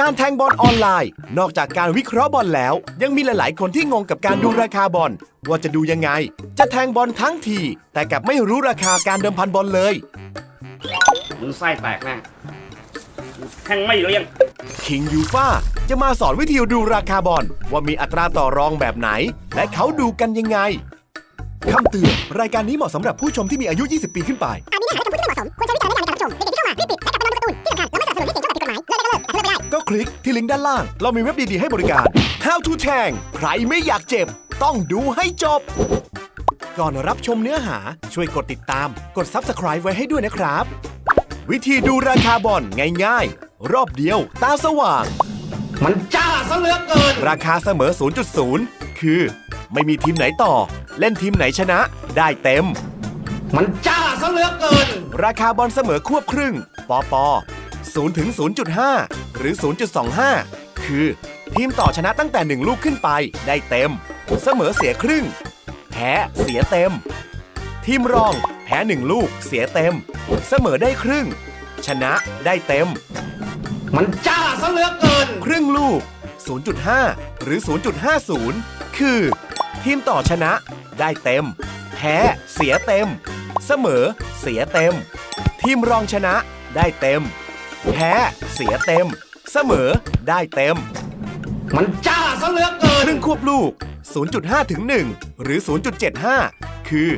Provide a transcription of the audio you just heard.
การแทงบอลออนไลน์ นอกจากการวิเคราะห์บอลแล้ว ยังมีหลาย ๆ คนที่งงกับการดูราคาบอล ว่าจะดูยังไง จะแทงบอลทั้งที แต่กลับไม่รู้ราคาการเดิมพันบอลเลย มึงไส้แตกแน่แทงไม่เลี้ยง คิงยูฟ่าจะมาสอนวิธีดูราคาบอล ว่ามีอัตราต่อรองแบบไหน และเขาดูกันยังไงคำเตือนรายการนี้เหมาะสำหรับผู้ชมที่มีอายุ 20 ปีขึ้นไป อาจมีเนื้อหาและคำพูดที่ไม่เหมาะสมควรใช้วิจารณญาณในการรับชมเด็กๆที่เข้ามา คลิกที่ลิงก์ด้านล่าง เรามีเว็บดี ๆ ให้บริการ How to Tang ใครไม่อยากเจ็บ ต้องดูให้จบ ก่อนรับชมเนื้อหาช่วยกดติดตาม กด Subscribe ไว้ให้ด้วยนะครับ วิธีดูราคาบอลง่ายๆ รอบเดียวตาสว่าง มันจ้าซะเหลือเกิน ราคาเสมอ 0.0 คือ ไม่มีทีมไหนต่อ เล่นทีมไหนชนะ ได้เต็ม มันจ้าซะเหลือเกิน ราคาบอลเสมอควบครึ่ง ปอปอ 0ถึง0.5 หรือ 0.25 คือ ทีมต่อชนะตั้งแต่ 1 ลูกขึ้นไปได้เต็ม เสมอเสียครึ่ง แพ้เสียเต็ม ทีมรอง แพ้ 1 ลูกเสียเต็ม เสมอได้ครึ่ง ชนะได้เต็ม มันจ้าซะเหลือเกิน ครึ่งลูก 0.5 หรือ 0.50 คือ ทีมต่อชนะได้เต็ม แพ้เสียเต็ม เสมอเสียเต็ม ทีมรองชนะได้เต็ม แพ้เสียเต็ม เสมอได้เต็ม มันจ้าซะเหลือเกิคนรึ่งควบลูก 0.5 ถึง 1 หรือ 0.75 คือ